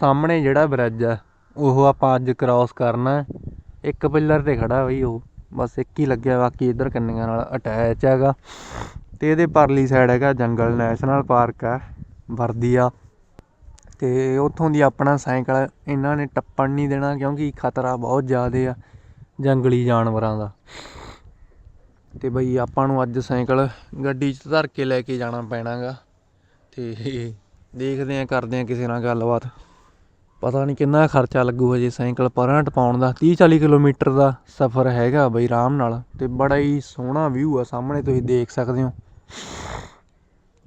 ਸਾਹਮਣੇ ਜਿਹੜਾ ਬ੍ਰਿਜ ਆ, ਉਹ ਆਪਾਂ ਅੱਜ ਕ੍ਰਾਸ ਕਰਨਾ ਇੱਕ ਪਿੱਲਰ ਤੇ ਖੜਾ ਬਈ ਉਹ, ਬਸ ਇੱਕ ਹੀ ਲੱਗਿਆ, ਬਾਕੀ ਇਧਰ ਕੰਨੀਆਂ ਨਾਲ ਅਟੈਚ ਹੈਗਾ। ਤੇ ਇਹਦੇ ਪਰਲੀ ਸਾਈਡ ਹੈਗਾ ਜੰਗਲ ਨੈਸ਼ਨਲ ਪਾਰਕ ਹੈ ਵਰਦੀਆ। ਤੇ ਉੱਥੋਂ ਦੀ ਆਪਣਾ ਸਾਈਕਲ, ਇਹਨਾਂ ਨੇ ਟੱਪਣ ਨਹੀਂ ਦੇਣਾ ਕਿਉਂਕਿ ਖਤਰਾ ਬਹੁਤ ਜ਼ਿਆਦਾ ਆ ਜੰਗਲੀ ਜਾਨਵਰਾਂ ਦਾ। ਤੇ ਬਈ ਆਪਾਂ ਨੂੰ ਅੱਜ ਸਾਈਕਲ ਗੱਡੀ 'ਚ ਧਰ ਕੇ ਲੈ ਕੇ ਜਾਣਾ ਪੈਣਾਗਾ। ਤੇ ਦੇਖਦੇ ਆ ਕਰਦੇ ਆ ਕਿਸੇ ਨਾਲ ਗੱਲਬਾਤ। ਪਤਾ ਨਹੀਂ ਕਿੰਨਾ ਖਰਚਾ ਲੱਗੂ ਹਜੇ ਸਾਈਕਲ ਪਰਾਂ ਟਪਾਉਣ ਦਾ 30 40 ਕਿਲੋਮੀਟਰ ਦਾ ਸਫ਼ਰ ਹੈਗਾ ਬਈ ਆਰਾਮ ਨਾਲ ਤੇ ਬੜਾ ਹੀ ਸੋਹਣਾ ਵਿਊ ਆ ਸਾਹਮਣੇ ਤੁਸੀਂ ਦੇਖ ਸਕਦੇ ਹੋ।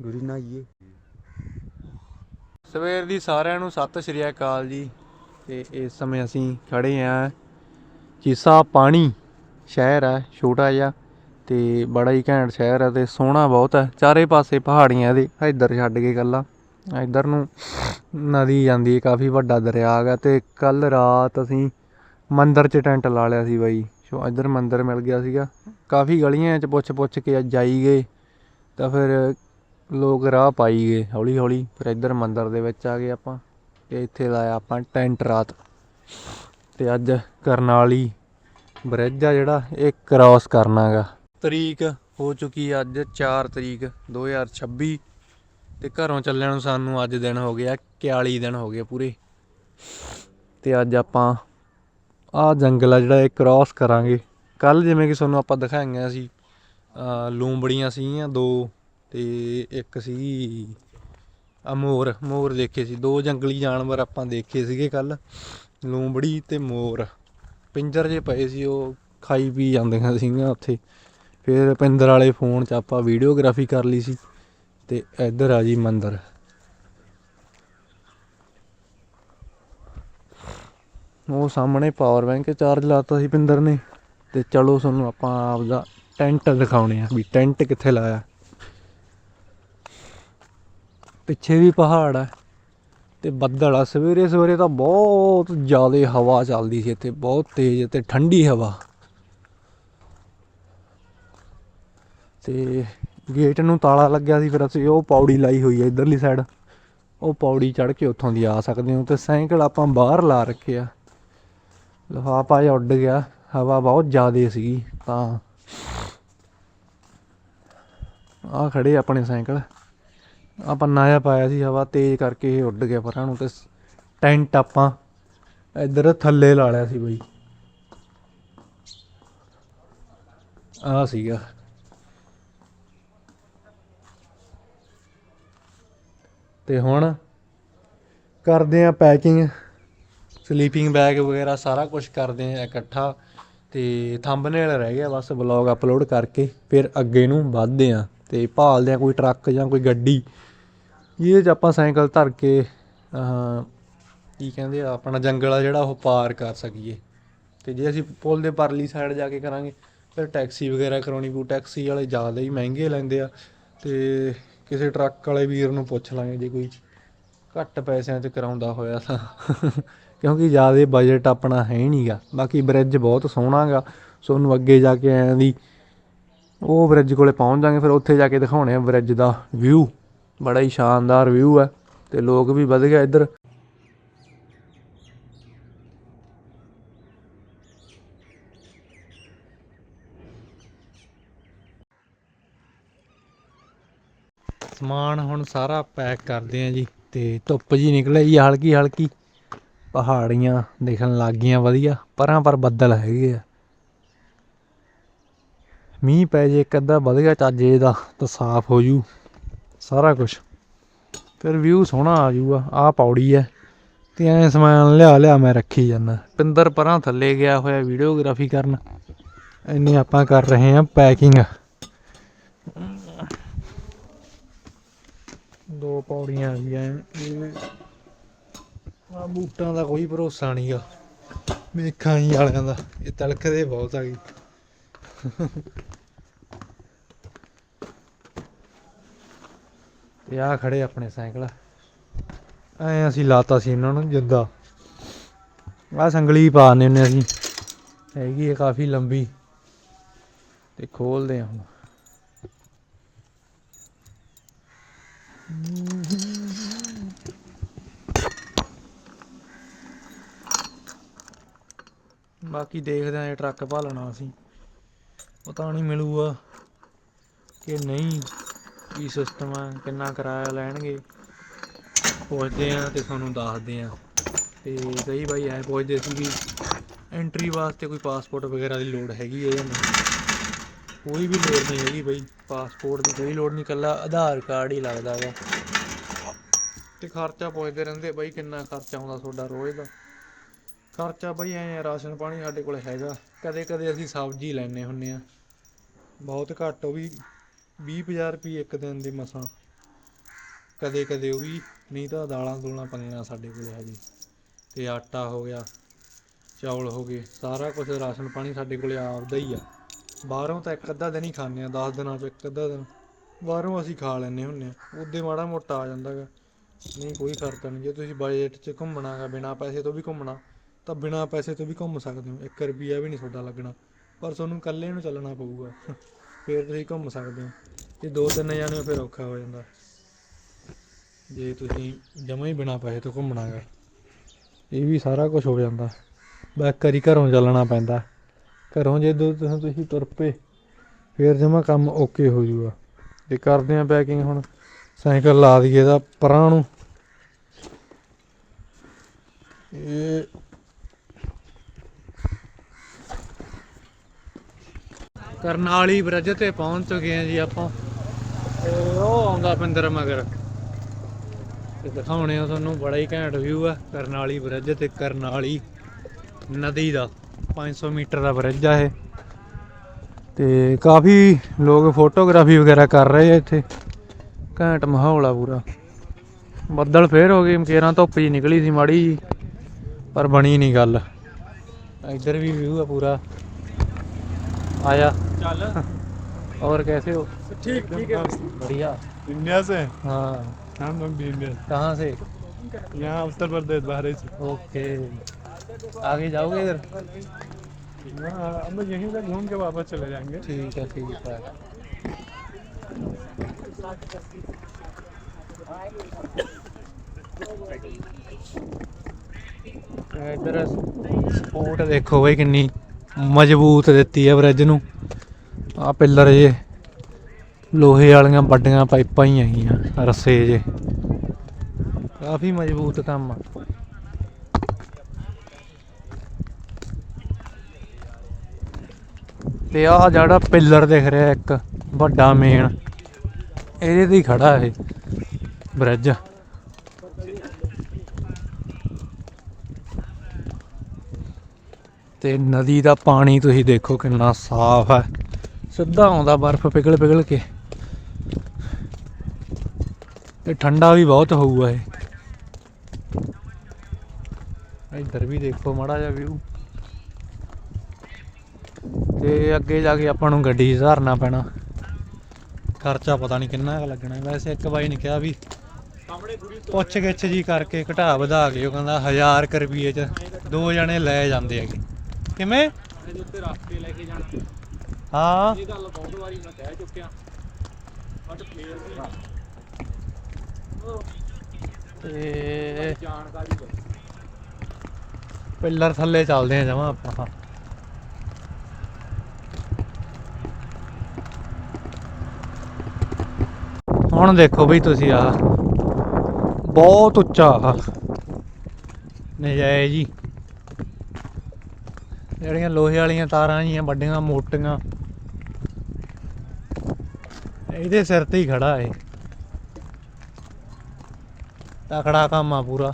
ਗੁਰੀ ਨਾਈਏ ਸਵੇਰ ਦੀ ਸਾਰਿਆਂ ਨੂੰ ਸਤਿ ਸ਼੍ਰੀ ਅਕਾਲ ਜੀ ਤੇ ਇਸ ਸਮੇਂ ਅਸੀਂ ਖੜੇ ਆਂ ਚੀਸਾ ਪਾਣੀ ਸ਼ਹਿਰ ਹੈ ਛੋਟਾ ਜਿਹਾ ਤੇ ਬੜਾ ਹੀ ਘੈਂਟ ਸ਼ਹਿਰ ਹੈ ਤੇ ਸੋਹਣਾ ਬਹੁਤ ਹੈ ਚਾਰੇ ਪਾਸੇ ਪਹਾੜੀਆਂ ਇਹਦੇ ਇੱਧਰ ਛੱਡ ਕੇ ਕੱਲਾ ਇੱਧਰ ਨੂੰ ਨਦੀ ਜਾਂਦੀ ਹੈ ਕਾਫੀ ਵੱਡਾ ਦਰਿਆ ਹੈਗਾ ਤੇ ਕੱਲ ਰਾਤ ਅਸੀਂ ਮੰਦਰ 'ਚ ਟੈਂਟ ਲਾ ਲਿਆ ਸੀ ਬਾਈ। ਸੋ ਇੱਧਰ ਮੰਦਰ ਮਿਲ ਗਿਆ ਸੀਗਾ। ਕਾਫੀ ਗਲੀਆਂ 'ਚ ਪੁੱਛ ਪੁੱਛ ਕੇ ਜਾਈ ਗਏ, ਤਾਂ ਫਿਰ ਲੋਕ ਰਾਹ ਪਾਈ ਗਏ ਹੌਲੀ ਹੌਲੀ ਫਿਰ ਇੱਧਰ ਮੰਦਰ ਦੇ ਵਿੱਚ ਆ ਗਏ ਆਪਾਂ ਤੇ ਇੱਥੇ ਲਾਇਆ ਆਪਾਂ ਟੈਂਟ ਰਾਤ। ਤੇ ਅੱਜ ਕਰਨਾਲੀ ਬ੍ਰਿਜ ਆ ਜਿਹੜਾ, ਇਹ ਕ੍ਰਾਸ ਕਰਨਾਗਾ ਤਰੀਕ ਹੋ ਚੁੱਕੀ ਅੱਜ 4 ਤਰੀਕ 2026 ਤੇ ਘਰੋਂ ਚੱਲਿਆਂ ਨੂੰ ਸਾਨੂੰ ਅੱਜ ਦਿਨ ਹੋ ਗਿਆ 41 ਦਿਨ ਹੋ ਗਏ ਪੂਰੇ। ਤੇ ਅੱਜ ਆਪਾਂ ਆ ਜੰਗਲ ਆ ਜਿਹੜਾ ਇਹ ਕ੍ਰਾਸ ਕਰਾਂਗੇ। ਕੱਲ ਜਿਵੇਂ ਕਿ ਤੁਹਾਨੂੰ ਆਪਾਂ ਦਿਖਾਈਆਂ ਸੀ ਲੂੰਬੜੀਆਂ ਸੀਗੀਆਂ ਦੋ ਤੇ ਇੱਕ ਸੀ ਆ ਮੋਰ ਮੋਰ ਦੇਖੇ ਸੀ। ਦੋ ਜੰਗਲੀ ਜਾਨਵਰ ਆਪਾਂ ਦੇਖੇ ਸੀਗੇ ਕੱਲ ਲੂੰਬੜੀ ਤੇ ਮੋਰ। ਪਿੰਜਰ ਜੇ ਪਏ ਸੀ, ਉਹ ਖਾਈ ਪੀ ਜਾਂਦੀਆਂ ਸੀਗੀਆਂ ਉੱਥੇ। ਫਿਰ ਪਿੰਦਰ ਵਾਲੇ ਫੋਨ 'ਚ ਆਪਾਂ ਵੀਡੀਓਗ੍ਰਾਫੀ ਕਰ ਲਈ ਸੀ। ਤੇ ਇੱਧਰ ਆ ਜੀ ਮੰਦਰ। ਉਹ ਸਾਹਮਣੇ ਪਾਵਰ ਬੈਂਕ ਚਾਰਜ ਲਾਤਾ ਸੀ ਪਿੰਦਰ ਨੇ। ਤੇ ਚਲੋ ਤੁਹਾਨੂੰ ਆਪਾਂ ਆਪਦਾ ਟੈਂਟ ਦਿਖਾਉਣੇ ਆ ਵੀ ਟੈਂਟ ਕਿੱਥੇ ਲਾਇਆ। ਪਿੱਛੇ ਵੀ ਪਹਾੜ ਆ ਤੇ ਬੱਦਲ ਆ। ਸਵੇਰੇ ਸਵੇਰੇ ਤਾਂ ਬਹੁਤ ਜ਼ਿਆਦਾ ਹਵਾ ਚੱਲਦੀ ਸੀ ਇੱਥੇ, ਬਹੁਤ ਤੇਜ਼ ਤੇ ਠੰਡੀ ਹਵਾ। ਤੇ ਗੇਟ ਨੂੰ ਤਾਲਾ ਲੱਗਿਆ ਸੀ, ਫਿਰ ਅਸੀਂ ਉਹ ਪੌੜੀ ਲਾਈ ਹੋਈ ਹੈ ਇਧਰਲੀ ਸਾਈਡ ਉਹ ਪੌੜੀ ਚੜ੍ਹ ਕੇ ਉੱਥੋਂ ਦੀ ਆ ਸਕਦੇ ਹੋ ਤੇ ਸਾਈਕਲ ਆਪਾਂ ਬਾਹਰ ਲਾ ਰੱਖਿਆ ਲਿਫਾਫਾ ਜਿਹਾ ਉੱਡ ਗਿਆ, ਹਵਾ ਬਹੁਤ ਜ਼ਿਆਦਾ ਸੀਗੀ ਤਾਂ। ਆ ਖੜੇ ਆਪਣੇ ਸਾਈਕਲ। ਆਪਾਂ ਨਾਇਆ ਪਾਇਆ ਸੀ, ਹਵਾ ਤੇਜ਼ ਕਰਕੇ ਇਹ ਉੱਡ ਗਿਆ ਪਰਾਂ ਨੂੰ ਤੇ ਟੈਂਟ ਆਪਾਂ ਇੱਧਰ ਥੱਲੇ ਲਾ ਲਿਆ ਸੀ ਬਈ। ਆ ਸੀਗਾ। ਤੇ ਹੁਣ ਕਰਦੇ ਆ ਪੈਕਿੰਗ ਸਲੀਪਿੰਗ ਬੈਗ ਵਗੈਰਾ ਸਾਰਾ ਕੁਝ ਕਰਦੇ ਆ ਇਕੱਠਾ ਤੇ ਥੰਬਨੇਲ ਰਹਿ ਗਿਆ ਬਸ ਵਲੌਗ ਅਪਲੋਡ ਕਰਕੇ ਫਿਰ ਅੱਗੇ ਨੂੰ ਵੱਧਦੇ ਆ ਤੇ ਭਾਲਦੇ ਆ ਕੋਈ ਟਰੱਕ ਜਾਂ ਕੋਈ ਗੱਡੀ। ਜਿਹਦੇ 'ਚ ਆਪਾਂ ਸਾਈਕਲ ਧਰ ਕੇ ਕੀ ਕਹਿੰਦੇ ਆ, ਆਪਣਾ ਜੰਗਲ ਆ ਜਿਹੜਾ ਉਹ ਪਾਰ ਕਰ ਸਕੀਏ। ਤੇ ਜੇ ਅਸੀਂ ਪੁਲ ਦੇ ਪਰਲੀ ਸਾਈਡ ਜਾ ਕੇ ਕਰਾਂਗੇ, ਫਿਰ ਟੈਕਸੀ ਵਗੈਰਾ ਕਰਾਉਣੀ ਪਊ। ਟੈਕਸੀ ਵਾਲੇ ਜ਼ਿਆਦਾ ਹੀ ਮਹਿੰਗੇ ਲੈਂਦੇ ਆ ਤੇ ਕਿਸੇ ਟਰੱਕ ਵਾਲੇ ਵੀਰ ਨੂੰ ਪੁੱਛ ਲਾਂਗੇ ਜੇ ਕੋਈ ਘੱਟ ਪੈਸਿਆਂ 'ਚ ਕਰਾਉਂਦਾ ਹੋਇਆ ਤਾਂ। ਕਿਉਂਕਿ ਜ਼ਿਆਦਾ ਬਜਟ ਆਪਣਾ ਹੈ ਹੀ ਨਹੀਂਗਾ। ਬਾਕੀ ਬ੍ਰਿਜ ਬਹੁਤ ਸੋਹਣਾ ਗਾ ਤੁਹਾਨੂੰ ਅੱਗੇ ਜਾ ਕੇ ਐਂ ਦੀ ਉਹ ਬ੍ਰਿਜ ਕੋਲੇ ਪਹੁੰਚ ਜਾਾਂਗੇ, ਫਿਰ ਉੱਥੇ ਜਾ ਕੇ ਦਿਖਾਉਣੇ ਆ ਬ੍ਰਿਜ ਦਾ ਵਿਊ ਬੜਾ ਹੀ ਸ਼ਾਨਦਾਰ ਵਿਊ ਹੈ ਤੇ ਲੋਕ ਵੀ ਵਧ ਗਿਆ ਇੱਧਰ। ਸਮਾਨ ਹੁਣ ਸਾਰਾ ਪੈਕ ਕਰਦੇ ਆ ਜੀ, ਤੇ ਧੁੱਪ ਜੀ ਨਿਕਲੇ ਜੀ ਹਲਕੀ ਹਲਕੀ। ਪਹਾੜੀਆਂ ਦੇਖਣ ਲੱਗ ਗਈਆਂ ਵਧੀਆ, ਪਰਾਂ ਪਰ ਬੱਦਲ ਹੈਗੇ ਆ। ਮੀਂਹ ਪੈ ਜੇ ਇੱਕ ਅੱਧਾ ਵਧ ਗਿਆ ਚੱਜੇ ਦਾ, ਤਾਂ ਸਾਫ਼ ਹੋ ਜੂ ਸਾਰਾ ਕੁਝ ਫਿਰ ਵਿਊ ਸੋਹਣਾ ਆ ਜੂਗਾ, ਆਹ ਪੌੜੀ ਐ। ਤੇ ਐ ਸਮਾਨ ਲਿਆ ਲਿਆ ਮੈਂ ਰੱਖੀ ਜਾਂਦਾ। ਪਿੰਦਰ ਪਰਾਂ ਥੱਲੇ ਗਿਆ ਹੋਇਆ ਵੀਡੀਓਗ੍ਰਾਫੀ ਕਰਨ। ਇੰਨੇ ਆਪਾਂ ਕਰ ਰਹੇ ਆ ਪੈਕਿੰਗ। ਦੋ ਪੌੜੀਆਂ ਆ ਗਈਆਂ ਆ ਬੂਟਾਂ ਦਾ ਕੋਈ ਭਰੋਸਾ ਨਹੀਂਗਾ ਮੇਖਾਂ ਹੀ ਵਾਲਿਆਂ ਦਾ। ਇਹ ਤਲਕਦੇ ਬਹੁਤ ਆ ਗਈ ਤੇ ਆ ਖੜੇ ਆਪਣੇ ਸਾਈਕਲ। ਐ ਅਸੀਂ ਲਾਤਾ ਸੀ ਇਹਨਾਂ ਨੂੰ ਜਿੱਦਾਂ। ਆ ਸੰਗਲੀ ਪਾਣੇ ਹੁੰਦੇ ਅਸੀਂ। ਹੈਗੀ ਹੈ ਕਾਫੀ ਲੰਬੀ। ਤੇ ਖੋਲਦੇ ਆ ਹੁਣ। ਬਾਕੀ ਦੇਖਦੇ ਹਾਂ ਇਹ ਟਰੱਕ ਭਾਲਣਾ ਅਸੀਂ। ਪਤਾ ਨਹੀਂ ਮਿਲੂਗਾ ਕਿ ਨਹੀਂ, ਕੀ ਸਿਸਟਮ ਹੈ ਕਿੰਨਾ ਕਿਰਾਇਆ ਲੈਣਗੇ। ਪੁੱਛਦੇ ਹਾਂ ਤੇ ਤੁਹਾਨੂੰ ਦੱਸਦੇ ਹਾਂ ਤੇ ਕਈ ਭਾਈ ਐਂ ਪੁੱਛਦੇ ਸੀ ਵੀ ਐਂਟਰੀ ਵਾਸਤੇ ਕੋਈ ਪਾਸਪੋਰਟ ਵਗੈਰਾ ਦੀ ਲੋੜ ਹੈਗੀ ਹੈ ਜਾਂ ਨਹੀਂ? ਕੋਈ ਵੀ ਲੋੜ ਨਹੀਂ ਹੈਗੀ ਬਈ। ਪਾਸਪੋਰਟ ਦੀ ਕੋਈ ਲੋੜ ਨਹੀਂ ਕੱਲਾ ਆਧਾਰ ਕਾਰਡ ਹੀ ਲੱਗਦਾ ਵਾ। ਤੇ ਖਰਚਾ ਪੁੱਛਦੇ ਰਹਿੰਦੇ ਬਈ ਕਿੰਨਾ ਖਰਚਾ ਆਉਂਦਾ ਤੁਹਾਡਾ ਰੋਜ਼ ਦਾ। ਖਰਚਾ ਬਈ ਐ ਰਾਸ਼ਨ ਪਾਣੀ ਸਾਡੇ ਕੋਲ ਹੈਗਾ। ਕਦੇ ਕਦੇ ਅਸੀਂ ਸਬਜ਼ੀ ਲੈਣੇ ਹੁੰਨੇ ਆ ਬਹੁਤ ਘੱਟ ਉਹ ਵੀ 20000 ਰੁਪਏ ਇੱਕ ਦਿਨ ਦੇ ਮਸਾਂ। ਕਦੇ ਕਦੇ ਉਹ ਵੀ, ਨਹੀਂ ਤਾਂ ਦਾਲਾਂ ਦੂਲਾਂ ਪਈਆਂ ਸਾਡੇ ਕੋਲ ਹਜੇ ਤੇ ਆਟਾ ਹੋ ਗਿਆ, ਚੌਲ ਹੋ ਗਏ, ਸਾਰਾ ਕੁਝ ਰਾਸ਼ਨ ਪਾਣੀ ਸਾਡੇ ਕੋਲ ਆਪਦਾ ਹੀ ਆ। ਬਾਹਰੋਂ ਤਾਂ ਇੱਕ ਅੱਧਾ ਦਿਨ ਹੀ ਖਾਂਦੇ ਆ 10 ਦਿਨਾਂ ਚ ਇੱਕ ਅੱਧਾ ਦਿਨ। ਬਾਹਰੋਂ ਅਸੀਂ ਖਾ ਲੈਂਦੇ ਹੁੰਨੇ ਆ ਉਹਦੇ ਮਾੜਾ ਮੋਟਾ ਆ ਜਾਂਦਾਗਾ ਨਹੀਂ, ਕੋਈ ਖਰਚਾ ਨਹੀਂ। ਜੇ ਤੁਸੀਂ ਬਜਟ 'ਚ ਘੁੰਮਣਾਗਾ ਬਿਨਾ ਪੈਸੇ ਤੋਂ ਵੀ ਘੁੰਮਣਾ, ਤਾਂ ਬਿਨਾ ਪੈਸੇ ਤੋਂ ਵੀ ਘੁੰਮ ਸਕਦੇ ਹੋ। 1 ਰੁਪਿਆ ਵੀ ਨਹੀਂ ਤੁਹਾਡਾ ਲੱਗਣਾ। ਪਰ ਤੁਹਾਨੂੰ ਇਕੱਲੇ ਨੂੰ ਚੱਲਣਾ ਪਊਗਾ। ਫਿਰ ਤੁਸੀਂ ਘੁੰਮ ਸਕਦੇ ਹੋ। ਜੇ ਦੋ ਤਿੰਨ ਜਾਣੇ ਹੋ, ਫਿਰ ਔਖਾ ਹੋ ਜਾਂਦਾ। ਜੇ ਤੁਸੀਂ ਜਮਾ ਹੀ ਬਿਨਾ ਪੈਸੇ ਤੋਂ ਘੁੰਮਣਾਗਾ ਇਹ ਵੀ ਸਾਰਾ ਕੁਝ ਹੋ ਜਾਂਦਾ। ਬਸ ਕਰੀ ਘਰੋਂ ਚੱਲਣਾ ਪੈਂਦਾ। ਘਰੋਂ ਜੇ ਦੋ ਤੁਸੀਂ ਤੁਸੀਂ ਤੁਰ ਪਏ, ਫਿਰ ਜਮਾ ਕੰਮ ਓਕੇ ਹੋ ਜਾਊਗਾ ਤੇ ਕਰਦੇ ਆ ਪੈਕਿੰਗ ਹੁਣ, ਸਾਈਕਲ ਲਾ ਦਈਏ ਦਾ ਪਰਾਂ ਨੂੰ। ਇਹ ਕਰਨਾਲੀ ਬ੍ਰਿਜ ਤੇ ਪਹੁੰਚ ਚੁੱਕੇ ਆ ਜੀ ਆਪਾਂ। ਉਹ ਆਉਂਦਾ ਪਿੰਦਰ ਮਗਰ। ਤੇ ਦਿਖਾਉਣੇ ਆ ਤੁਹਾਨੂੰ, ਬੜਾ ਹੀ ਘੈਂਟ ਵਿਊ ਆ ਕਰਨਾਲੀ ਬ੍ਰਿਜ ਤੇ ਕਰਨਾਲੀ ਨਦੀ ਦਾ। 500 ਮੀਟਰ ਦਾ ਬ੍ਰਿਜ ਆ ਇਹ ਤੇ ਕਾਫੀ ਲੋਕ ਫੋਟੋਗ੍ਰਾਫੀ ਵਗੈਰਾ ਕਰ ਰਹੇ ਆ ਇੱਥੇ ਘੈਂਟ ਮਾਹੌਲ ਆ ਪੂਰਾ ਬੱਦਲ ਫੇਰ ਹੋ ਗਏ ਮਕੇਰਾਂ ਧੁੱਪ ਜੀ ਨਿਕਲੀ ਸੀ ਮਾੜੀ ਜੀ ਪਰ ਬਣੀ ਨਹੀਂ ਗੱਲ ਇੱਧਰ ਵੀ ਵਿਊ ਆ ਪੂਰਾ ਆਇਆ चल और कैसे हो ठीक ठीक है बढ़िया इंडिया से हाँ हम लोग भी इंडिया कहाँ से यहाँ उत्तर प्रदेश बाहर से ओके आगे जाओगे इधर हाँ, हम लोग यहीं से घूम के वापस चले जाएंगे ठीक है ठीक है ਇਧਰ ਸਪੋਰਟ ਦੇਖੋ ਬਈ ਕਿੰਨੀ ਮਜ਼ਬੂਤ ਦਿੱਤੀ ਹੈ ਬ੍ਰਿਜ ਨੂੰ ਆ ਪਿੱਲਰ ਜੇ ਲੋਹੇ ਵਾਲੀਆਂ ਵੱਡੀਆਂ ਪਾਈਪਾਂ ਹੀ ਆਈਆਂ ਰੱਸੇ ਜੇ ਕਾਫੀ ਮਜ਼ਬੂਤ ਕੰਮ ਆ ਤੇ ਆਹ ਜਿਹੜਾ ਪਿੱਲਰ ਦਿਖ ਰਿਹਾ ਇੱਕ, ਵੱਡਾ ਮੇਨ, ਇਹਦੇ ਤੇ ਹੀ ਖੜਾ ਇਹ ਬ੍ਰਿਜ। ਤੇ ਨਦੀ ਦਾ ਪਾਣੀ ਤੁਸੀਂ ਦੇਖੋ ਕਿੰਨਾ ਸਾਫ਼ ਹੈ। ਸਿੱਧਾ ਆਉਂਦਾ ਬਰਫ਼ ਪਿਘਲ ਪਿਘਲ ਕੇ। ਤੇ ਠੰਡਾ ਵੀ ਬਹੁਤ ਹੋਊਗਾ ਇਹ। ਇੱਧਰ ਵੀ ਦੇਖੋ ਮਾੜਾ ਜਿਹਾ ਵਿਊ ਤੇ ਅੱਗੇ ਜਾ ਕੇ ਆਪਾਂ ਨੂੰ ਗੱਡੀ ਸੁਧਾਰਨਾ ਪੈਣਾ। ਖਰਚਾ ਪਤਾ ਨਹੀਂ ਕਿੰਨਾ ਕੁ ਲੱਗਣਾ। ਵੈਸੇ ਇੱਕ ਬਾਈ ਨੇ ਕਿਹਾ ਵੀ ਪੁੱਛ ਗਿੱਛ ਜੀ ਕਰਕੇ ਘਟਾ ਵਧਾ ਕੇ ਉਹ ਕਹਿੰਦਾ 1000 ਕੁ ਰੁਪਏ ਚ ਦੋ ਜਣੇ ਲੈ ਜਾਂਦੇ ਹੈਗੇ। ਕਿਵੇਂ? ਇਹਦੇ ਉੱਤੇ ਰੱਖ ਕੇ ਲੈ ਕੇ ਜਾਣਾ ਹਾਂ। ਇਹ ਗੱਲ ਬਹੁਤ ਵਾਰੀ ਮੈਂ ਕਹਿ ਚੁੱਕਿਆ ਬਟ ਫੇਰ ਵੀ ਤੇ ਜਾਣਕਾਰੀ ਪਿੱਲਰ ਥੱਲੇ ਚੱਲਦੇ ਆ ਜਮਾ ਆਪਾਂ। ਹੁਣ ਦੇਖੋ ਬਈ ਤੁਸੀਂ ਆ ਬਹੁਤ ਉੱਚਾ ਆ ਨਜਾਇਜ਼ ਜੀ। ਜਿਹੜੀਆਂ ਲੋਹੇ ਵਾਲੀਆਂ ਤਾਰਾਂ ਜੀਆਂ ਵੱਡੀਆਂ, ਮੋਟੀਆਂ। ਇਹਦੇ ਸਿਰ ਤੇ ਹੀ ਖੜਾ ਇਹ। ਤਕੜਾ ਕੰਮ ਆ ਪੂਰਾ।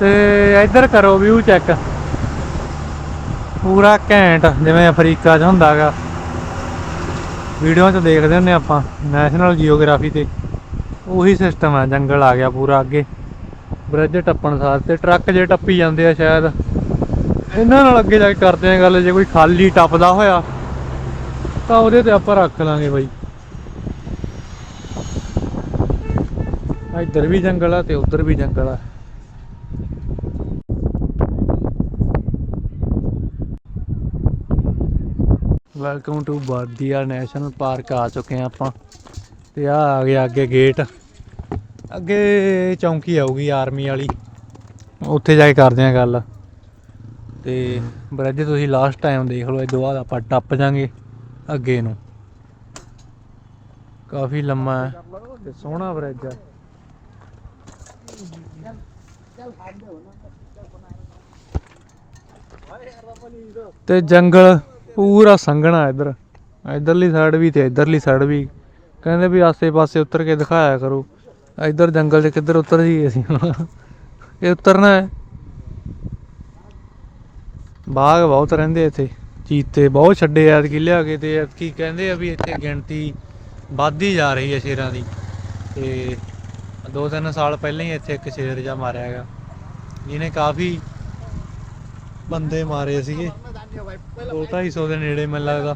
ਤੇ ਇੱਧਰ ਕਰੋ ਵਿਊ ਚੈੱਕ ਪੂਰਾ ਘੈਂਟ, ਜਿਵੇਂ ਅਫਰੀਕਾ 'ਚ ਹੁੰਦਾਗਾ। ਵੀਡੀਓ 'ਚ ਦੇਖਦੇ ਹੁੰਨੇ ਆਪਾਂ ਨੈਸ਼ਨਲ ਜੀਓਗ੍ਰਾਫੀ ਤੇ। ਉਹੀ ਸਿਸਟਮ ਆ, ਜੰਗਲ ਆ ਗਿਆ ਪੂਰਾ ਅੱਗੇ। ਬ੍ਰਿਜ ਟੱਪਣ ਸਾਰ ਤੇ ਟਰੱਕ ਜੇ ਟੱਪੀ ਜਾਂਦੇ ਆ ਸ਼ਾਇਦ। ਇਹਨਾਂ ਨਾਲ ਅੱਗੇ ਜਾ ਕੇ ਕਰਦੇ ਆ ਗੱਲ, ਜੇ ਕੋਈ ਖਾਲੀ ਟੱਪਦਾ ਹੋਇਆ, ਤਾਂ ਉਹਦੇ ਤੇ ਆਪਾਂ ਰੱਖ ਲਾਂਗੇ ਬਾਈ। ਇੱਧਰ ਵੀ ਜੰਗਲ ਆ ਤੇ ਉੱਧਰ ਵੀ ਜੰਗਲ ਆ। Welcome to Bardia national park ਆ ਚੁੱਕੇ ਆ ਆਪਾਂ। ਤੇ ਆ ਆ ਗਿਆ ਅੱਗੇ ਗੇਟ ਅੱਗੇ ਚੌਂਕੀ ਆਊਗੀ ਆਰਮੀ ਵਾਲੀ। ਉੱਥੇ ਜਾ ਕੇ ਕਰਦੇ ਆ ਗੱਲ। ਤੇ ਬ੍ਰਿਜ, ਤੁਸੀਂ ਲਾਸਟ ਟਾਈਮ ਦੇਖ ਲਓ, ਇਹ ਤੋਂ ਬਾਅਦ ਆਪਾਂ ਟੱਪ ਜਾਾਂਗੇ ਅੱਗੇ ਨੂੰ। ਕਾਫੀ ਲੰਮਾ ਹੈ। ਸੋਹਣਾ ਬ੍ਰਿਜ ਹੈ ਤੇ ਜੰਗਲ ਪੂਰਾ ਸੰਘਣਾ ਇਧਰ। ਇਧਰਲੀ ਸਾਈਡ ਵੀ ਤੇ ਇਧਰਲੀ ਸਾਈਡ ਵੀ। ਕਹਿੰਦੇ ਵੀ ਆਸੇ-ਪਾਸੇ ਉਤਰ ਕੇ ਦਿਖਾਇਆ ਕਰੋ। ਇਧਰ ਜੰਗਲ 'ਚ ਕਿੱਧਰ ਉਤਰ ਜੀ ਅਸੀਂ ਇਹ ਉਤਰਨਾ ਹੈ। ਬਾਗ ਬਹੁਤ ਰਹਿੰਦੇ ਇੱਥੇ। ਚੀਤੇ ਬਹੁਤ ਛੱਡੇ ਆ ਕਿ ਲਿਆ ਕੇ ਤੇ ਕੀ ਕਹਿੰਦੇ ਆ ਵੀ ਇੱਥੇ ਗਿਣਤੀ ਵੱਧਦੀ ਜਾ ਰਹੀ ਹੈ ਸ਼ੇਰਾਂ ਦੀ। ਤੇ ਦੋ ਤਿੰਨ ਸਾਲ ਪਹਿਲਾਂ ਹੀ ਇੱਥੇ ਇੱਕ ਸ਼ੇਰ ਜਾ ਮਾਰਿਆ ਹੈਗਾ ਜਿਹਨੇ ਕਾਫੀ ਬੰਦੇ ਮਾਰੇ ਸੀਗੇ। ਦੋ ਢਾਈ ਸੌ ਦੇ ਨੇੜੇ ਮੈਨੂੰ ਲੱਗਦਾ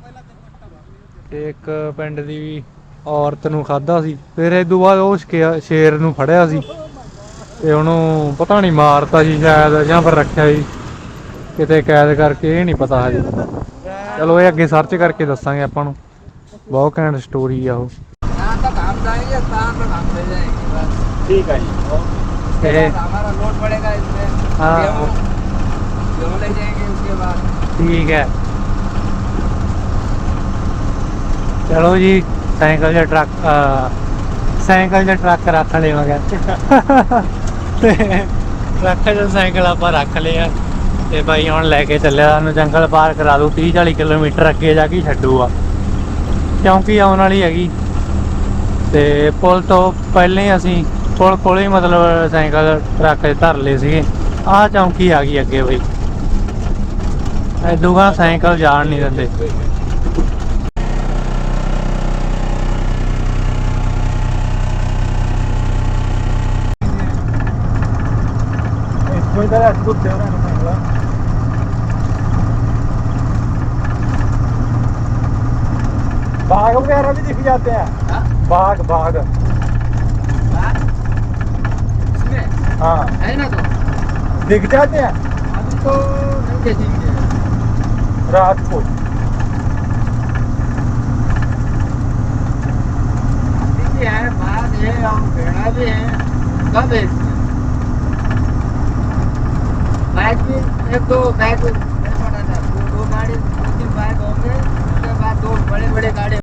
ਤੇ ਇੱਕ ਪਿੰਡ ਦੀ ਵੀ ਔਰਤ ਨੂੰ ਖਾਦਾ ਸੀ ਫਿਰ ਇਹ ਤੋਂ ਬਾਅਦ ਉਹ ਸ਼ਿਕਿਆ- ਸ਼ੇਰ ਨੂੰ ਫੜਿਆ ਸੀ ਤੇ ਉਹਨੂੰ ਪਤਾ ਨਹੀਂ ਮਾਰਤਾ ਸੀ ਸ਼ਾਇਦ ਜਾਂ ਫਿਰ ਰੱਖਿਆ ਸੀ ਕਿਤੇ ਕੈਦ ਕਰਕੇ ਇਹ ਨਹੀਂ ਪਤਾ ਹਜੇ ਚਲੋ ਇਹ ਅੱਗੇ ਸਰਚ ਕਰਕੇ ਦੱਸਾਂਗੇ ਆਪਾਂ ਨੂੰ ਬਹੁਤ ਘੈਂਟ ਸਟੋਰੀ ਆ ਉਹ जहाँ तक हम जाएंगे तहाँ तक हम ले जाएंगे बस ठीक है जी उसके ए- बाद हमारा लोड पड़ेगा इसमें हाँ। गेहूँ गेहूँ ले जाएंगे उसके बाद ਠੀਕ ਹੈ ਚਲੋ ਜੀ ਸਾਈਕਲ ਜਾਂ ਟਰੱਕ ਅਹ, ਸਾਈਕਲ ਜਾਂ ਟਰੱਕ ਰੱਖ ਲਵਾਂਗੇ ਤੇ ਟਰੱਕ ਜਾਂ ਸਾਈਕਲ ਆਪਾਂ ਰੱਖ ਲਿਆ ਤੇ ਭਾਈ ਹੁਣ ਲੈ ਕੇ ਚੱਲਿਆ ਸਾਨੂੰ ਜੰਗਲ ਪਾਰ ਕਰਾ ਦੂ 30 40 ਕਿਲੋਮੀਟਰ ਅੱਗੇ ਜਾ ਕੇ ਛੱਡੂਗਾ ਕਿਉਂਕਿ ਆਉਣ ਵਾਲੀ ਹੈਗੀ ਤੇ ਪੁਲ ਤੋਂ ਪਹਿਲਾਂ ਹੀ ਅਸੀਂ ਪੁਲ ਕੋਲੇ ਹੀ ਮਤਲਬ ਸਾਈਕਲ ਟਰੱਕ 'ਚ ਧਰ ਲਏ ਸੀਗੇ ਆਹ ਚੌਂਕੀ ਆ ਗਈ ਅੱਗੇ ਬਈ ਐਦੂਗਾ ਸਾਈਕਲ ਜਾਣ ਨਹੀਂ ਦਿੰਦੇ इसमें इधर अद्भुत दे रहा है निकला बाघ वगैरह भी दिख जाते हैं हाँ? बाघ बाघ हाँ? इसमें हाँ है ना तो दिख जाते हैं अभी तो नहीं देखेंगे रात को हाथी भी है बाघ है और भेड़ा भी है सब है इसमें बाइक भी एक दो बाइक नहीं पड़ा था दो दो गाड़ी दो तीन बाइक होंगे उसके बाद दो बड़े बड़े गाड़ी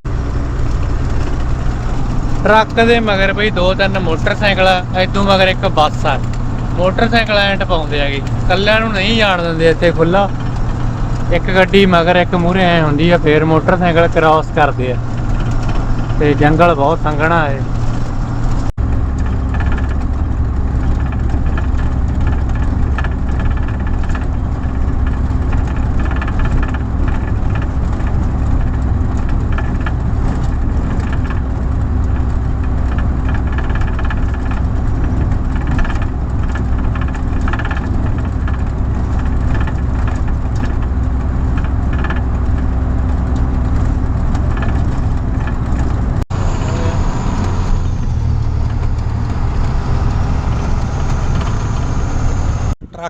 ਟਰੱਕ ਦੇ ਮਗਰ ਬਈ ਦੋ ਤਿੰਨ ਮੋਟਰਸਾਈਕਲ ਆ ਐਦੋਂ ਮਗਰ ਇੱਕ ਬੱਸ ਆ ਮੋਟਰਸਾਈਕਲ ਐਂ ਟਪਾਉਂਦੇ ਆਗੇ ਕੱਲਿਆਂ ਨੂੰ ਨਹੀਂ ਜਾਣ ਦਿੰਦੇ ਇੱਥੇ ਖੁੱਲਾ ਇੱਕ ਗੱਡੀ ਮਗਰ ਇੱਕ ਮੂਹਰੇ ਐ ਹੁੰਦੀ ਆ, ਫੇਰ ਮੋਟਰਸਾਈਕਲ ਕ੍ਰਾਸ ਕਰਦੇ ਆ। ਤੇ ਜੰਗਲ ਬਹੁਤ ਸੰਘਣਾ ਹੈ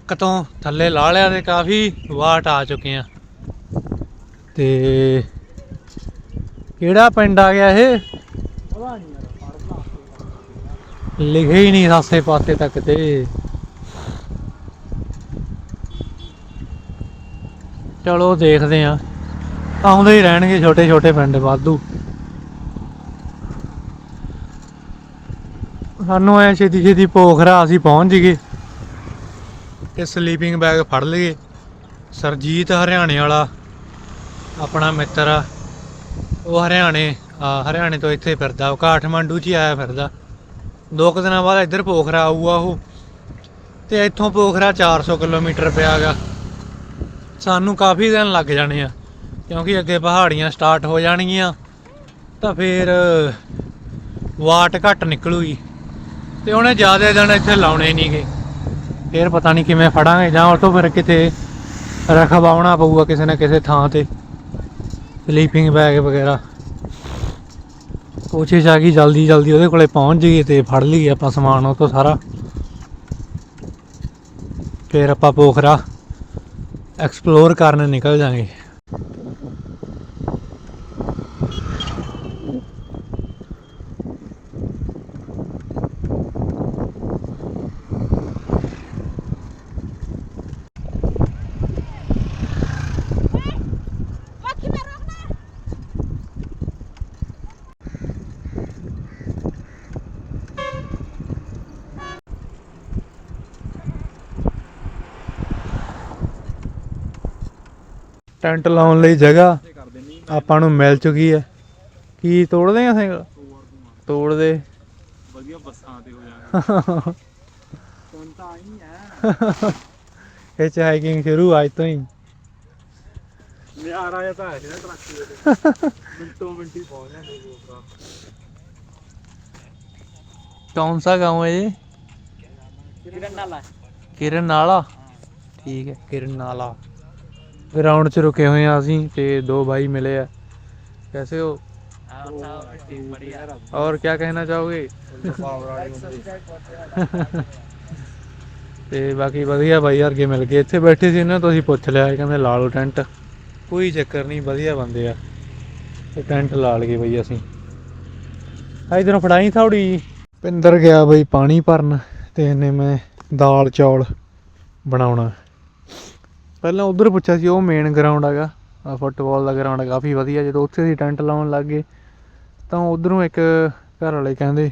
ਟਰੱਕ ਤੋਂ ਥੱਲੇ ਲਾ ਲਿਆ ਤੇ ਕਾਫੀ ਵਾਟ ਆ ਚੁੱਕੇ ਆ। ਤੇ ਕਿਹੜਾ ਪਿੰਡ ਆ ਗਿਆ ਇਹ? ਲਿਖੇ ਹੀ ਨਹੀਂ ਸਾਸੇ ਪਾਸੇ ਤੱਕ ਤੇ। ਚਲੋ ਦੇਖਦੇ ਆ। ਆਉਂਦੇ ਹੀ ਰਹਿਣਗੇ ਛੋਟੇ ਛੋਟੇ ਪਿੰਡ ਵਾਧੂ। ਸਾਨੂੰ ਐ ਛੇਤੀ ਛੇਤੀ ਪੋਖਰਾ ਅਸੀਂ ਪਹੁੰਚ ਜੀਏ ਤੇ ਸਲੀਪਿੰਗ ਬੈਗ ਫੜ ਲਈਏ ਸਰਜੀਤ ਹਰਿਆਣੇ ਵਾਲਾ, ਆਪਣਾ ਮਿੱਤਰ ਆ। ਉਹ ਹਰਿਆਣੇ, ਆ, ਹਰਿਆਣੇ ਤੋਂ ਇੱਥੇ ਫਿਰਦਾ। ਉਹ ਕਾਠਮੰਡੂ 'ਚ ਹੀ ਆਇਆ ਫਿਰਦਾ। ਦੋ ਕੁ ਦਿਨਾਂ ਬਾਅਦ ਇੱਧਰ ਪੋਖਰਾ ਆਊਗਾ ਉਹ। ਤੇ ਇੱਥੋਂ ਪੋਖਰਾ 400 ਕਿਲੋਮੀਟਰ ਪਿਆਗਾ। ਸਾਨੂੰ ਕਾਫੀ ਦਿਨ ਲੱਗ ਜਾਣੇ ਆ, ਕਿਉਂਕਿ ਅੱਗੇ ਪਹਾੜੀਆਂ ਸਟਾਰਟ ਹੋ ਜਾਣਗੀਆਂ। ਤਾਂ ਫਿਰ ਵਾਟ ਘੱਟ ਨਿਕਲੂਗੀ। ਤੇ ਉਹਨੇ ਜ਼ਿਆਦਾ ਦਿਨ ਇੱਥੇ ਲਾਉਣੇ ਨਹੀਂਗੇ ਫਿਰ ਪਤਾ ਨਹੀਂ ਕਿਵੇਂ ਫੜਾਂਗੇ ਜਾਂ ਉਹ ਤੋਂ ਫਿਰ ਕਿਤੇ ਰਖਵਾਉਣਾ ਪਊਗਾ ਕਿਸੇ ਨਾ ਕਿਸੇ ਥਾਂ ਤੇ। ਸਲੀਪਿੰਗ ਬੈਗ ਵਗੈਰਾ। ਕੋਸ਼ਿਸ਼ ਆ ਗਈ ਜਲਦੀ ਜਲਦੀ ਉਹਦੇ ਕੋਲੇ ਪਹੁੰਚ ਜਾਈਏ ਤੇ ਫੜ ਲਈਏ ਆਪਾਂ ਸਮਾਨ ਉਹ ਤੋਂ ਸਾਰਾ। ਫਿਰ ਆਪਾਂ ਪੋਖਰਾ ਐਕਸਪਲੋਰ ਕਰਨ ਨਿਕਲ ਜਾਾਂਗੇ। ਟੈਂਟ ਲਾਉਣ ਲਈ ਜਗ੍ਹਾ ਆਪਾਂ ਨੂੰ ਮਿਲ ਚੁੱਕੀ ਹੈ। ਕੀ ਤੋੜਦੇ ਆ ਸਿੰਗਲ ਤੋੜਦੇ। ਵਧੀਆ ਬੱਸਾਂ ਤੇ ਹੋ ਜਾਣਗੇ ਕੌਣ ਤਾਂ ਆਈ ਹੈ ਇਹ ਚ ਹਾਈਕਿੰਗ ਸ਼ੁਰੂ ਅੱਜ ਤੋਂ ਹੀ। ਯਾਰ ਆਇਆ ਤਾਂ ਹੈ ਨਾ ਟਰੱਕ ਦੇ ਮਿੰਟੋ ਮਿੰਟੀ ਪਹੁੰਚ ਜਾਂਦੇ ਲੋਕਾਂ ਕੌਣ ਸਾ گاؤں ਹੈ ਜੀ ਕਿਰਨ ਨਾਲਾ ਕਿਰਨ ਨਾਲਾ ਠੀਕ ਹੈ ਕਿਰਨ ਨਾਲਾ ਗਰਾਊਂਡ 'ਚ ਰੁਕੇ ਹੋਏ ਆ ਅਸੀਂ ਤੇ ਦੋ ਭਾਈ ਮਿਲੇ ਆ कैसे हो बढ़िया और क्या कहना चाहोगे ਤੇ ਬਾਕੀ ਵਧੀਆ ਬਾਈ ਵਰਗੇ ਮਿਲ ਗਏ ਇੱਥੇ ਬੈਠੇ ਸੀ ਇਹਨਾਂ ਤੋਂ ਅਸੀਂ ਪੁੱਛ ਲਿਆ ਇਹ ਕਹਿੰਦੇ ਲਾ ਲਓ ਟੈਂਟ ਕੋਈ ਚੱਕਰ ਨਹੀਂ ਵਧੀਆ ਬੰਦੇ ਆ ਤੇ ਟੈਂਟ ਲਾ ਲਗੇ ਬਈ ਅਸੀਂ ਆ ਇਧਰੋਂ ਫੜਾਈ ਥੋੜੀ ਪਿੰਦਰ ਗਿਆ ਬਈ ਪਾਣੀ ਭਰਨ ਤੇ ਇਹਨੇ ਮੈਂ ਦਾਲ ਚੌਲ ਬਣਾਉਣਾ ਪਹਿਲਾਂ ਉਧਰ ਪੁੱਛਿਆ ਸੀ, ਉਹ ਮੇਨ ਗਰਾਊਂਡ ਹੈਗਾ ਫੁੱਟਬਾਲ ਦਾ ਗਰਾਊਂਡ ਕਾਫੀ ਵਧੀਆ, ਜਦੋਂ ਉੱਥੇ ਅਸੀਂ ਟੈਂਟ ਲਾਉਣ ਲੱਗ ਗਏ, ਤਾਂ ਉਧਰੋਂ ਇੱਕ ਘਰ ਵਾਲੇ ਕਹਿੰਦੇ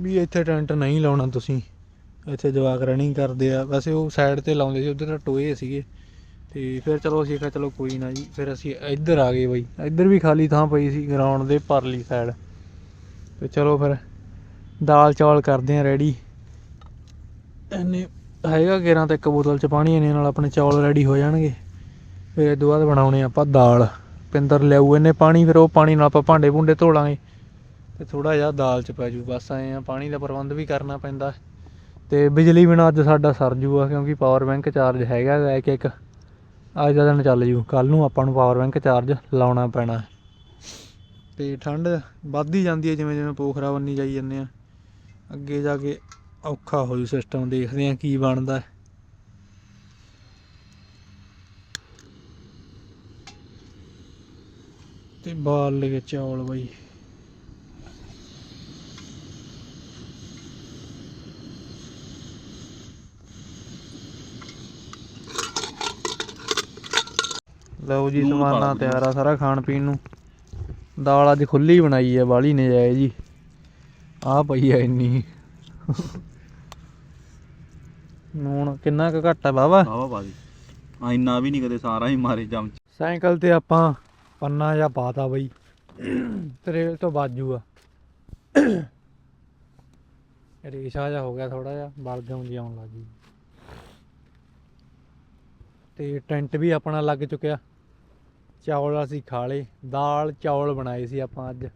ਵੀ ਇੱਥੇ ਟੈਂਟ ਨਹੀਂ ਲਾਉਣਾ ਤੁਸੀਂ, ਇੱਥੇ ਜਵਾਕ ਰਨਿੰਗ ਕਰਦੇ ਆ, ਵੈਸੇ ਉਹ ਸਾਈਡ ਤੇ ਲਾਉਂਦੇ ਸੀ, ਉਧਰ ਤਾਂ ਟੋਏ ਸੀਗੇ, ਤੇ ਫਿਰ ਚਲੋ ਅਸੀਂ ਕਿਹਾ, ਚਲੋ ਕੋਈ ਨਾ ਜੀ, ਫਿਰ ਅਸੀਂ ਇੱਧਰ ਆ ਗਏ ਬਈ, ਇੱਧਰ ਵੀ ਖਾਲੀ ਥਾਂ ਪਈ ਸੀ ਗਰਾਊਂਡ ਦੇ ਪਰਲੀ ਸਾਈਡ ਤੇ ਚਲੋ ਫਿਰ ਦਾਲ ਚੌਲ ਕਰਦੇ ਆ ਰੈਡੀ ਇਹਨੇ ਹੈਗਾ ਗੇਰਾਂ ਤੇ ਇੱਕ ਬੋਤਲ ਚ ਪਾਣੀ ਇਹਨੇ ਨਾਲ ਆਪਣੇ ਚੌਲ ਰੈਡੀ ਹੋ ਜਾਣਗੇ। ਫਿਰ ਇਹ ਤੋਂ ਬਾਅਦ ਬਣਾਉਣੇ ਆਪਾਂ ਦਾਲ। ਪਿੰਦਰ ਲਿਆਊ ਇਹਨੇ ਪਾਣੀ, ਫਿਰ ਉਹ ਪਾਣੀ ਨਾਲ ਆਪਾਂ ਭਾਂਡੇ ਭੁੰਡੇ ਧੋ ਲਾਂਗੇ ਤੇ ਥੋੜਾ ਜਿਹਾ ਦਾਲ ਚ ਪੈ ਜੂ ਬਸ ਐਂ ਆ, ਪਾਣੀ ਦਾ ਪ੍ਰਬੰਧ ਵੀ ਕਰਨਾ ਪੈਂਦਾ। ਤੇ ਬਿਜਲੀ ਬਿਨਾਂ ਅੱਜ ਸਾਡਾ ਸਰ ਜੂਗਾ, ਕਿਉਂਕਿ ਪਾਵਰ ਬੈਂਕ ਚਾਰਜ ਹੈਗਾ ਗਾ ਇੱਕ ਇੱਕ। ਅੱਜ ਦਾ ਦਿਨ ਚੱਲ ਜੂ ਕੱਲ ਨੂੰ ਆਪਾਂ ਨੂੰ ਪਾਵਰ ਬੈਂਕ ਚਾਰਜ ਲਾਉਣਾ ਪੈਣਾ। ਤੇ ਠੰਡ ਵੱਧਦੀ ਜਾਂਦੀ ਹੈ ਜਿਵੇਂ ਜਿਵੇਂ ਪੋਖਰਾ ਬੰਨੀ ਜਾਈ ਜਾਂਦੇ ਆ। ਅੱਗੇ ਜਾ ਕੇ ਔਖਾ ਹੋ ਜੂ ਸਿਸਟਮ ਦੇਖਦੇ ਆ ਕੀ ਬਣਦਾ। ਤੇ ਬਾਲ ਲਗੇ ਚੌਲ ਬਈ। ਲਓ ਜੀ ਸਮਾਨਾ ਤਿਆਰ ਆ ਸਾਰਾ ਖਾਣ ਪੀਣ ਨੂੰ। ਦਾਲ ਅੱਜ ਖੁੱਲੀ ਬਣਾਈ ਬਾਲੀ ਨੇ ਜਾਏ ਜੀ। ਆ ਪਈ ਆ ਇੰਨੀ। ਨੂਣ ਕਿੰਨਾ ਕੁ ਘੱਟ ਆ ਬਾਵਾ ਆਵਾ ਬਾਦੀ ਆ ਇੰਨਾ ਵੀ ਨਹੀਂ ਕਦੇ ਸਾਰਾ ਹੀ ਮਾਰੇ ਚਮਚ ਸਾਈਕਲ ਤੇ ਆਪਾਂ ਪੰਨਾ ਜਾਂ ਪਾਤਾ ਬਈ। ਤਰੇਲ ਤੋਂ ਬਾਜੂ ਆ। ਰੇਸ਼ਾ ਜਾ ਹੋ ਗਿਆ ਥੋੜਾ ਜਿਹਾ ਬਲਗਮ ਜੀ ਆਉਣ ਲੱਗੀ ਤੇ ਟੈਂਟ ਵੀ ਆਪਣਾ ਲੱਗ ਚੁੱਕਿਆ। ਚੌਲ ਅਸੀਂ ਖਾ ਲਏ ਦਾਲ ਚੌਲ ਬਣਾਏ ਸੀ ਆਪਾਂ ਅੱਜ।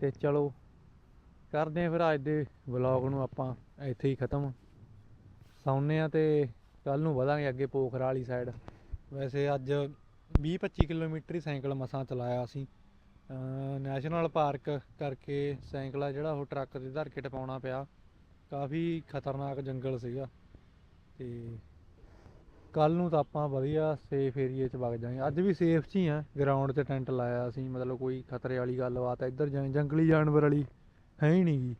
ਤੇ ਚਲੋ ਕਰਦੇ ਆ ਫਿਰ ਅੱਜ ਦੇ ਵਲੌਗ ਨੂੰ ਆਪਾਂ ਇੱਥੇ ਹੀ ਖਤਮ। ਸੌਂਨੇ ਆ ਤੇ ਕੱਲ ਨੂੰ ਵਧਾਂਗੇ ਅੱਗੇ ਪੋਖਰਾ ਵਾਲੀ ਸਾਈਡ ਵੈਸੇ ਅੱਜ 20-25 ਕਿਲੋਮੀਟਰ ਹੀ ਸਾਈਕਲ ਮਸਾਂ ਚਲਾਇਆ ਅਸੀਂ। ਨੈਸ਼ਨਲ ਪਾਰਕ ਕਰਕੇ ਸਾਈਕਲ ਆ ਜਿਹੜਾ ਉਹ ਟਰੱਕ ਦੇ ਧਰ ਕੇ ਟਪਾਉਣਾ ਪਿਆ। ਕਾਫੀ ਖਤਰਨਾਕ ਜੰਗਲ ਸੀਗਾ ਤੇ ਕੱਲ ਨੂੰ ਤਾਂ ਆਪਾਂ ਵਧੀਆ ਸੇਫ ਏਰੀਏ 'ਚ ਵਗ ਜਾਾਂਗੇ ਅੱਜ ਵੀ ਸੇਫ 'ਚ ਹੀ ਆ। ਗਰਾਊਂਡ 'ਤੇ ਟੈਂਟ ਲਾਇਆ ਅਸੀਂ। ਮਤਲਬ ਕੋਈ ਖਤਰੇ ਵਾਲੀ ਗੱਲਬਾਤ ਆ। ਇੱਧਰ ਜਾਂ, ਜੰਗਲੀ ਜਾਨਵਰ ਵਾਲੀ ਹੈ ਹੀ ਨਹੀਂ ਗੀ।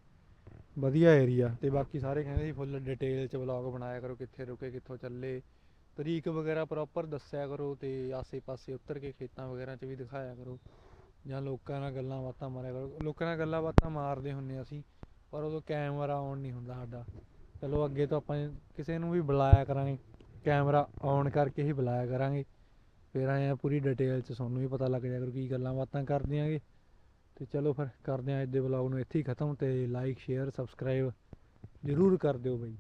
ਵਧੀਆ ਏਰੀਆ ਤੇ ਬਾਕੀ ਸਾਰੇ ਕਹਿੰਦੇ ਸੀ ਫੁੱਲ ਡਿਟੇਲ 'ਚ ਵਲੌਗ ਬਣਾਇਆ ਕਰੋ, ਕਿੱਥੇ ਰੁਕੇ, ਕਿੱਥੋਂ ਚੱਲੇ। ਤਰੀਕ ਵਗੈਰਾ ਪ੍ਰੋਪਰ ਦੱਸਿਆ ਕਰੋ ਤੇ ਆਸੇ-ਪਾਸੇ ਉਤਰ ਕੇ ਖੇਤਾਂ ਵਗੈਰਾ 'ਚ ਵੀ ਦਿਖਾਇਆ ਕਰੋ। ਜਾਂ ਲੋਕਾਂ ਨਾਲ ਗੱਲਾਂ ਬਾਤਾਂ ਮਾਰਿਆ ਕਰੋ। ਲੋਕਾਂ ਨਾਲ ਗੱਲਾਂ ਬਾਤਾਂ ਮਾਰਦੇ ਹੁੰਨੇ ਅਸੀਂ, ਪਰ ਉਦੋਂ ਕੈਮਰਾ ਆਨ ਨਹੀਂ ਹੁੰਦਾ ਸਾਡਾ। ਚਲੋ ਅੱਗੇ ਤੋਂ ਆਪਾਂ ਕਿਸੇ ਨੂੰ ਵੀ ਬੁਲਾਇਆ ਕਰਾਂਗੇ ਕੈਮਰਾ ਆਨ ਕਰਕੇ ਹੀ ਬੁਲਾਇਆ ਕਰਾਂਗੇ। ਫਿਰ ਆਏ ਆ ਪੂਰੀ ਡਿਟੇਲ 'ਚ ਤੁਹਾਨੂੰ ਵੀ ਪਤਾ ਲੱਗ ਜਾਇਆ ਕਰੂ ਕੀ ਗੱਲਾਂ ਬਾਤਾਂ ਕਰਦੇ ਆਂਗੇ ਤੇ ਚਲੋ ਫਿਰ ਕਰਦੇ ਆਂ ਅੱਜ ਦੇ ਵਲੌਗ ਨੂੰ ਇੱਥੇ ਹੀ ਖਤਮ ਤੇ ਲਾਈਕ ਸ਼ੇਅਰ ਸਬਸਕ੍ਰਾਈਬ ਜ਼ਰੂਰ ਕਰ ਦਿਓ ਬਈ।